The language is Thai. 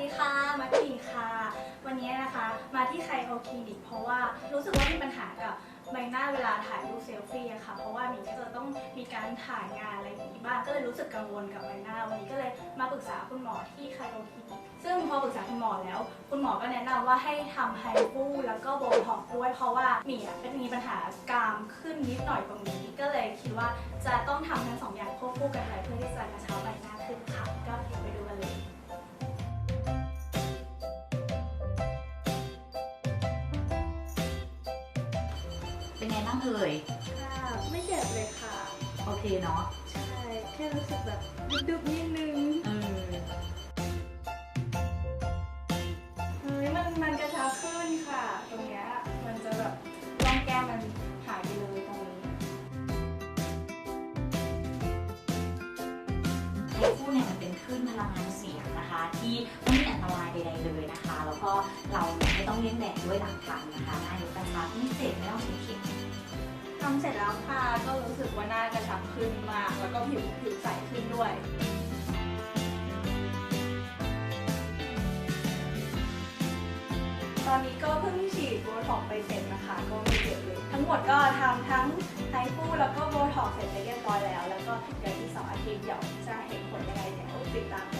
ดีค่ะมาคลินิกค่ะ วันนี้นะคะมาที่ไคโอคลินิกเพราะว่ารู้สึกว่ามีปัญหากับใบหน้าเวลาถ่ายรูปเซลฟี่อะค่ะ เพราะว่ามีก็จะต้องมีการถ่ายงานอะไรอย่างนี้บ้าง ก็เลยรู้สึกกังวลกับใบหน้า วันนี้ก็เลยมาปรึกษาคุณหมอที่ไคโอคลินิก ซึ่งพอปรึกษาคุณหมอแล้ว คุณหมอก็แนะนำว่าให้ทำไฮฟูแล้วก็โบท็อกด้วย เพราะว่าหมีอะเป็นมีปัญหากรามขึ้นนิดหน่อยตรงนี้ ก็เลยคิดว่าจะต้องทำทั้งสองอย่างควบคู่กันไปเพื่อที่จะกระชับใบหน้าขึ้นค่ะ เป็นไงบ้างเอ่ย ค่ะไม่เจ็บเลยค่ะ โอเคเนาะ ใช่ แค่รู้สึกแบบดุบๆนิดนึงเออเฮ้ยมันมันกระชับขึ้นค่ะ ตรงเนี้ยมันจะแบบร่องแก้มมันหายไปเลยตรงนี้ไฮฟูเนี่ยมันเป็นคลื่นพลังงานเสียงนะคะ ที่ไม่มีอันตรายใดๆเลยนะคะ แล้วก็เราไม่ต้องเลี้ยงแดดด้วยหลังทำนะคะหน้ายกกระชับไม่เจ็บไม่ต้องเข็ม ทำเสร็จแล้วค่ะ ก็รู้สึกว่าหน้ากระชับขึ้นมาก แล้วก็ผิวผิวใสขึ้นด้วยตอนนี้ก็เพิ่งฉีดโบท็อกไปเสร็จนะคะ ก็ไม่เจ็บเลย ทั้งหมดก็ทำทั้งไฮฟูแล้วก็โบท็อกเสร็จไปเรียบร้อยแล้ว แล้วก็เดี๋ยวอีกสองอาทิตย์เดี๋ยวจะเห็นผลยังไงเดี๋ยวติดตามกัน